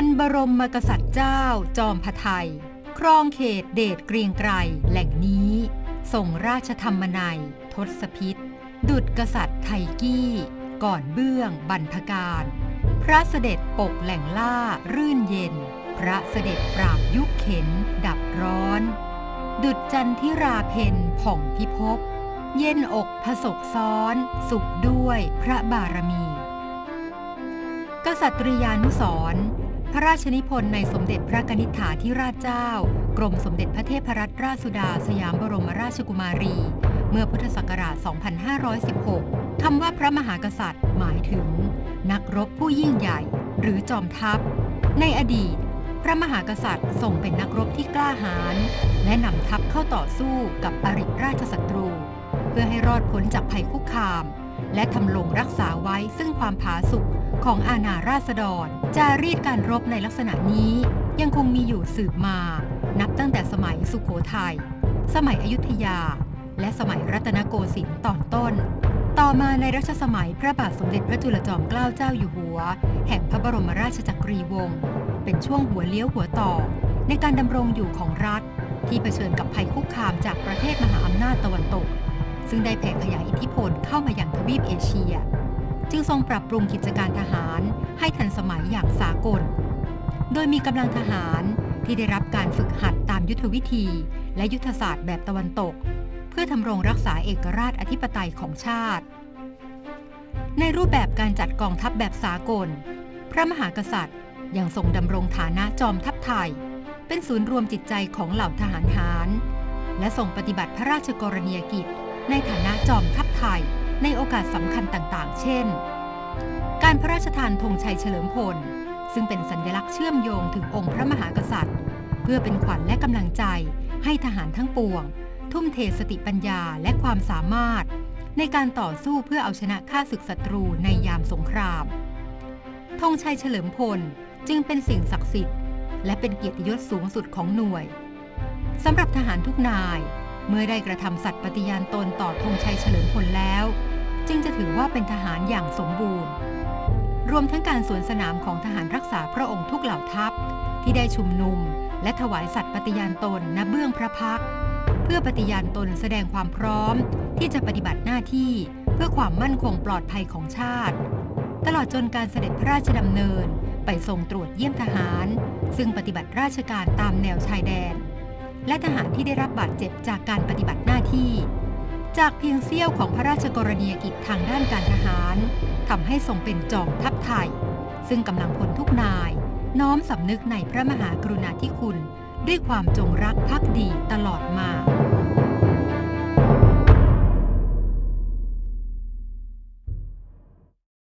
อันบรมมกษัตริย์เจ้าจอมพไทย ครองเขตเดชเกรียงไกรแหล่งนี้ส่งราชธรรมนัยทศพิษ ดุจกษัตริย์ไทยกี้ ก่อนเบื้องบรรพการ พระเสด็จปกแหล่งล่ารื่นเย็น พระเสด็จปราบยุคเข็น ดับร้อน ดุจจันทิราเพนผ่องพิภพเย็นอกผสกซ้อน สุขด้วยพระบารมี กษัตริยานุสร พระราชนิพนธ์ในสมเด็จพระนิษฐาธิราชเจ้า กรมสมเด็จพระเทพรัตนราชสุดาสยามบรมราชกุมารี เมื่อพุทธศักราช 2516 คำว่าพระมหากษัตริย์ หมายถึง นักรบผู้ยิ่งใหญ่ หรือจอมทัพ ในอดีต พระมหากษัตริย์ทรงเป็นนักรบที่กล้าหาญและนำทัพเข้าต่อสู้กับอริราชศัตรู เพื่อให้รอดพ้นจากภัยคุกคาม และทำลงรักษาไว้ซึ่งความผาสุก ของอาณาราษฎร จารีตการรบในลักษณะนี้ยังคงมีอยู่สืบมา นับตั้งแต่สมัยสุขโขทยัย สมัยอยุธยา และสมัยรัตนโกสินทร์ตอนต้น ต่อมาในรัชสมัยพระบาทสมเด็จพระจุลจอมเกล้าเจ้าอยู่หัว แห่งพระบรมราชจักรีวงศ์ เป็นช่วงหัวเลี้ยวหัวต่อ ในการดำรงอยู่ของรัฐ ที่เผชิญกับภัยคุกคามจากประเทศมหาอำนาจตะวันตก ซึ่งได้แผ่ขยายอิทธิพลเข้ามาอย่างทวีปเอเชีย จึงทรงปรับปรุงกิจการทหารให้ทันสมัยอย่างสากล โดยมีกำลังทหารที่ได้รับการฝึกหัดตามยุทธวิธี และยุทธศาสตร์แบบตะวันตก เพื่อทำรงรักษาเอกราชอธิปไตยของชาติ ในรูปแบบการจัดกองทัพแบบสากล พระมหากษัตริย์ ยังทรงดำรงฐานะจอมทัพไทย เป็นศูนย์รวมจิตใจของเหล่าทหารหาร และทรงปฏิบัติพระราชกรณียกิจ ในฐานะจอมทัพไทย ในโอกาสสำคัญต่างๆ เช่น การพระราชทานธงชัยเฉลิมพล ซึ่งเป็นสัญลักษณ์เชื่อมโยงถึงองค์พระมหากษัตริย์ เพื่อเป็นขวัญและกำลังใจให้ทหารทั้งปวง ทุ่มเทสติปัญญาและความสามารถ ในการต่อสู้เพื่อเอาชนะข้าศึกศัตรูในยามสงครามธงชัยเฉลิมพลจึงเป็นสิ่งศักดิ์สิทธิ์ และเป็นเกียรติยศสูงสุดของหน่วยสำหรับทหารทุกนาย เมื่อได้กระทำสัตย์ปฏิญาณตนต่อธงชัยเฉลิมพลแล้ว จึงจะถือว่าเป็นทหารอย่างสมบูรณ์ รวมทั้งการสวนสนามของทหารรักษาพระองค์ทุกเหล่าทัพ ที่ได้ชุมนุม และถวายสัตย์ปฏิญาณตนณเบื้องพระพัก เพื่อปฏิญาณตนแสดงความพร้อม ที่จะปฏิบัติหน้าที่เพื่อความมั่นคงปลอดภัยของชาติ ตลอดจนการเสด็จพระราชดำเนินไปทรงตรวจเยี่ยมทหาร ซึ่งปฏิบัติราชการตามแนวชายแดน และทหารที่ได้รับบาดเจ็บจากการปฏิบัติหน้าที่ จากเพียงเสี้ยวของพระราชกรณียกิจทางด้านการทหารทำให้ทรงเป็นจอมทัพไทย ซึ่งกำลังพลทุกนาย น้อมสำนึกในพระมหากรุณาธิคุณ ด้วยความจงรักภักดีตลอดมา